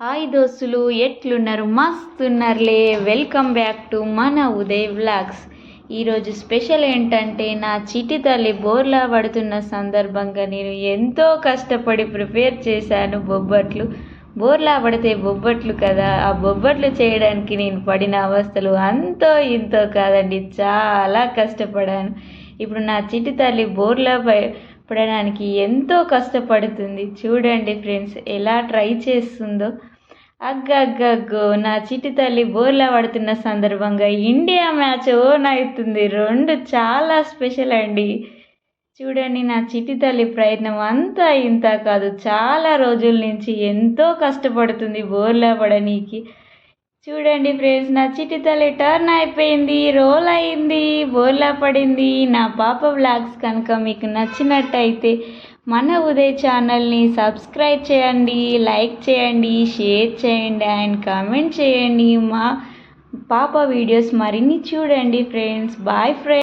Hi దోస్తులు ఎట్లున్నారు? మస్తున్నారులే. Welcome back to మన ఉదయ్ వ్లాగ్స్ ఈరోజు స్పెషల్ ఏంటంటే నా చిటి తల్లి బోర్లా పడుతున్న సందర్భంగా నేను ఎంతో కష్టపడి ప్రిపేర్ చేశాను బొబ్బట్లు. బోర్లా పడితే బొబ్బట్లు కదా? ఆ బొబ్బట్లు చేయడానికి నేను పడిన అవస్థలు అంతో ఇంతో కాదండి చాలా కష్టపడాను. ఇప్పుడు నా చిటి తల్లి బోర్లా ప- ఎంతో కష్టపడుతుంది. చూడండి ఫ్రెండ్స్ ఎలా ట్రై చేస్తుందో. అగ్గగ్గగ్గో నా చిటి తల్లి బోర్లా పడుతున్న సందర్భంగా ఇండియా మ్యాచ్ ఓన్ అవుతుంది. రెండు చాలా స్పెషల్ అండి. చూడండి నా చిటి తల్లి ప్రయత్నం అంతా ఇంత కాదు. చాలా రోజుల నుంచి ఎంతో కష్టపడుతుంది బోర్లా పడనీకి. చూడండి ఫ్రెండ్స్ నా చిటి తల్లి టర్న్ అయిపోయింది రోల్ అయింది బోర్లా పడింది. నా పాప బ్లాగ్స్ కనుక మీకు నచ్చినట్టయితే మన ఉదయ్ ఛానల్ని సబ్స్క్రైబ్ చేయండి లైక్ చేయండి షేర్ చేయండి అండ్ కామెంట్ చేయండి. మా పాప వీడియోస్ మరిన్ని చూడండి ఫ్రెండ్స్. Bye friends